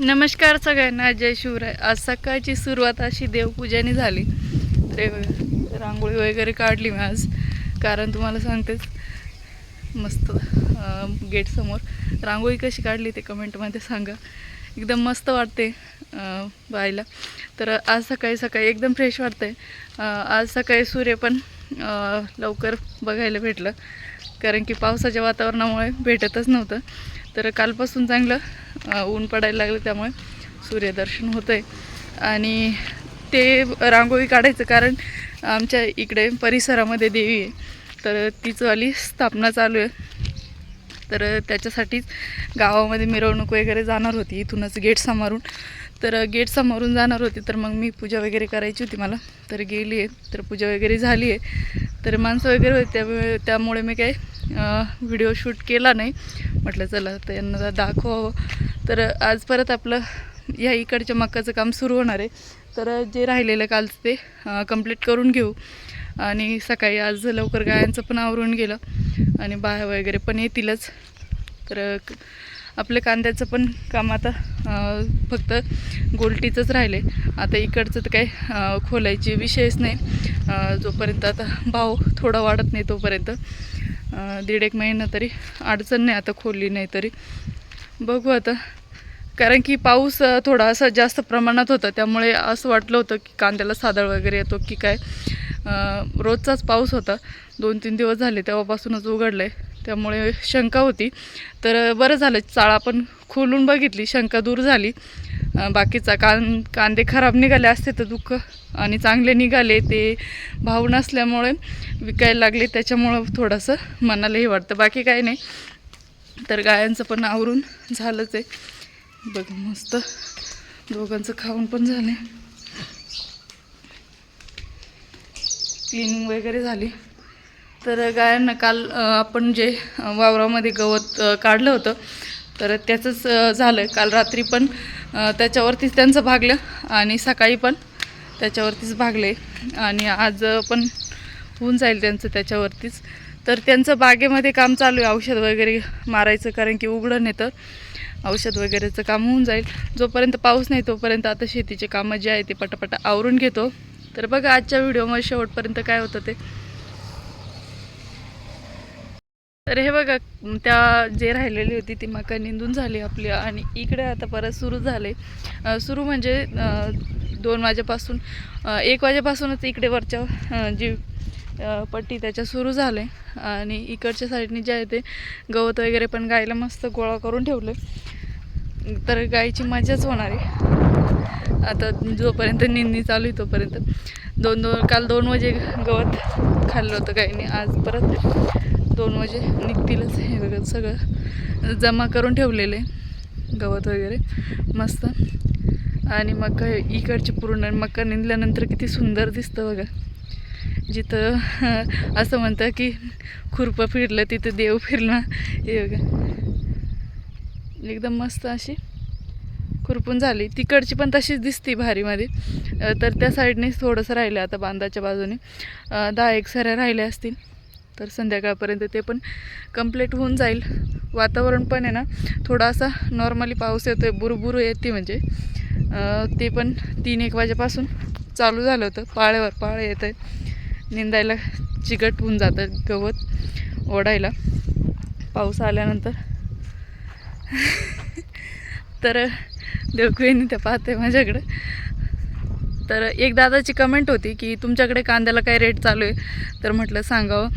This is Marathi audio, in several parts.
नमस्कार सगळ्यांना जय शिवराय. आज सकाळची सुरुवात अशी देवपूजाने झाली. तर रांगोळी वगैरे काढली मी आज. कारण तुम्हाला सांगतेच मस्त गेटसमोर रांगोळी कशी काढली ते कमेंटमध्ये सांगा. एकदम मस्त वाटते पाहायला. तर आज सकाळी सकाळी एकदम फ्रेश वाटतंय. आज सकाळी सूर्य पण लवकर बघायला भेटलं. कारण की पावसाच्या वातावरणामुळे भेटतच नव्हतं. तर कालपासून चांगलं ऊन पडायला लागलं त्यामुळे सूर्यदर्शन होतं आहे आणि ते रांगोळी काढायचं कारण आमच्या इकडे परिसरामध्ये देवी आहे. तर तिचंवाली स्थापना चालू आहे. तर त्याच्यासाठीच गावामध्ये मिरवणूक वगैरे जाणार होती इथूनच गेट सांभारून तर गेट समोरून जाणार होती तर मग मी पूजा वगैरे करायची होती मला. तर गेली आहे तर पूजा वगैरे झाली आहे. तर माणसं वगैरे होती त्यामुळे त्यामुळे मी काही व्हिडिओ शूट केला नाही. म्हटलं चला तर यांना दाखवावं. तर आज परत आपलं या इकडच्या मक्काचं काम सुरू होणार आहे. तर जे राहिलेलं कालचं ते कंप्लीट करून घेऊ. आणि सकाळी आज लवकर गायांचं पण आवरून गेलं. आणि बाया वगैरे पण येतीलच. तर आपलं कांद्याचं पण काम आता फक्त गोलटीचंच राहिले आता इकडचं तर काही खोलायची विषयच नाही. जोपर्यंत आता भाव थोडा वाढत नाही तोपर्यंत दीड एक महिना तरी अडचण नाही आता खोलली नाही तरी. बघू आता. कारण की पाऊस थोडा असा जास्त प्रमाणात होता. त्यामुळे असं वाटलं होतं की कांद्याला सादळ वगैरे येतो की काय. रोजचाच पाऊस होता. दोन तीन दिवस झाले तेव्हापासूनच उघडलं आहे त्यामुळे शंका होती. तर बरं झालं. चाळा पण खोलून बघितली. शंका दूर झाली. बाकीचा कान कांदे खराब निघाले असते तर दुःख आणि चांगले निघाले ते भाव नसल्यामुळे विकायला लागले. त्याच्यामुळं थोडंसं मनालाही वाटतं. बाकी काही नाही. तर गायांचं पण आवरून झालंच आहे. बघ मस्त. दोघांचं खाऊन पण झाले. क्लिनिंग वगैरे झाली. तर गायांना काल आपण जे वावरामध्ये गवत काढलं होतं तर त्याचंच झालं काल रात्री पण त्याच्यावरतीच त्यांचं भागलं आणि सकाळी पण त्याच्यावरतीच भागले. आणि आज पण होऊन जाईल त्यांचं त्याच्यावरतीच. तर त्यांचं बागेमध्ये काम चालू आहे. औषध वगैरे मारायचं कारण की उघडं नेतं. औषध वगैरेचं काम होऊन जाईल. जोपर्यंत पाऊस नाही तोपर्यंत आता शेतीचे कामं जे आहे ते पटापटा आवरून घेतो. तर बघा आजच्या व्हिडिओमध्ये शेवटपर्यंत काय होतं ते. तर हे बघा त्या जे राहिलेली होती ती मका निंदून झाली आपली आणि इकडे आता परत सुरू झाले. सुरू म्हणजे दोन वाजेपासून एक वाजेपासूनच इकडे वरच्या जी पट्टी त्याच्या सुरू झाले. आणि इकडच्या साईडने जे आहे ते गवत वगैरे पण गायला मस्त गोळा करून ठेवले. तर गायची मजाच होणार आहे. आता जोपर्यंत निंदणी चालू आहे तोपर्यंत. दोन दोन काल दोन वाजे गवत खाल्लं होतं गायीने आज परत दोन वाजे निघतीलच हे बघा सगळं जमा करून ठेवलेले गवत वगैरे मस्त. आणि मका इकडची पूर्ण मका निंदल्यानंतर किती सुंदर दिसतं बघा. जिथं असं म्हणतं की खुरपं फिरलं तिथं देव फिरला. हे बघा. एकदम मस्त अशी खुरपून झाली. तिकडची पण तशीच दिसते भारीमध्ये. तर त्या साईडनेच थोडंसं राहिलं आता बांधाच्या बाजूने. दहा एक साऱ्या राहिल्या असतील. तर संध्याकाळपर्यंत ते पण कंप्लीट होऊन जाईल. वातावरण पण आहे ना थोडासा नॉर्मली पाऊस येतो आहे बुरबुरू येते म्हणजे. ते पण तीन एक वाजेपासून चालू झालं होतं. पाळ्यावर पाळे येत आहे निंदायला चिकट होऊन जातं गवत ओढायला. पाऊस आल्यानंतर. तर देवकुईने त्या पाहते माझ्याकडं. तर एक दादाची कमेंट होती की तुमच्याकडे कांद्याला काय रेट चालू आहे? तर म्हटलं सांगावं.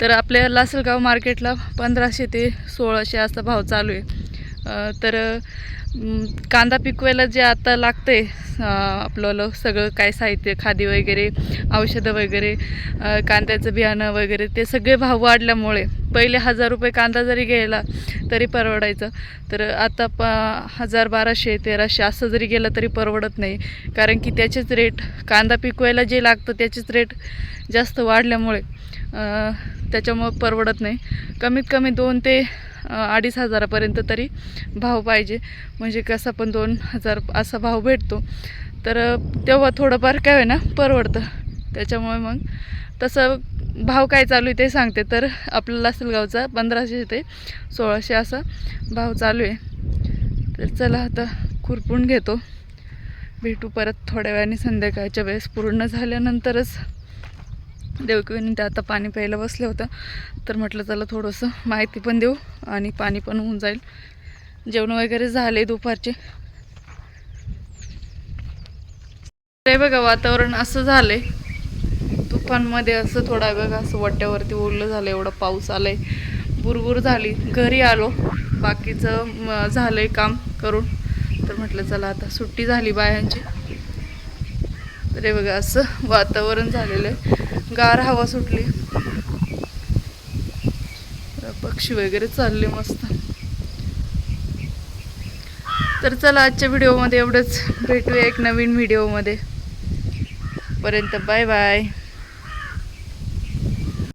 तर आपल्या लासलगाव मार्केटला पंधराशे ते सोळाशे असा भाव चालू आहे. तर कांदा पिकवायला जे आता लागतं आहे आपलं सगळं काय साहित्य खादी वगैरे औषधं वगैरे कांद्याचं बियाणं वगैरे ते सगळे भाव वाढल्यामुळे पहिले हजार रुपये कांदा जरी घ्यायला तरी परवडायचं. तर आता प हजार बाराशे तेराशे असं जरी गेलं तरी परवडत नाही. कारण की त्याचेच रेट कांदा पिकवायला जे लागतं त्याचेच रेट जास्त वाढल्यामुळे त्याच्यामुळं परवडत नाही. कमीत कमी दोन ते अडीच हजारापर्यंत तरी भाव पाहिजे. म्हणजे कसा पण दोन हजार असा भाव भेटतो. तर तेव्हा थोडंफार काय होय ना परवडतं. त्याच्यामुळे मग तसं भाव काय चालू आहे ते सांगते. तर आपल्याला लासलगावचा पंधराशे ते सोळाशे असा भाव चालू आहे. तर चला आता खुरपून घेतो. भेटू परत थोड्या वेळाने संध्याकाळच्या वेळेस पूर्ण झाल्यानंतरच. देवकीने ते आता पाणी प्यायला बसलं होतं. तर म्हटलं चला थोडंसं माहिती पण देऊ आणि पाणी पण होऊन जाईल. जेवण वगैरे झाले दुपारचे. ते बघा वातावरण असं झालंय. तुफानमध्ये असं थोडा बघा असं वट्ट्यावरती ओरलं झालं एवढा पाऊस आलाय. बुरबुर झाली. घरी आलो. बाकीचं झालंय काम करून. तर म्हटलं चला आता सुट्टी झाली बायांची. तर हे बघा असं वातावरण झालेलं आहे. गार हवा सुटली. पक्षी वगैरे चालले मस्त. तर चला आजच्या व्हिडिओमध्ये एवढंच. भेटूया एक नवीन व्हिडिओमध्ये. पर्यंत बाय बाय.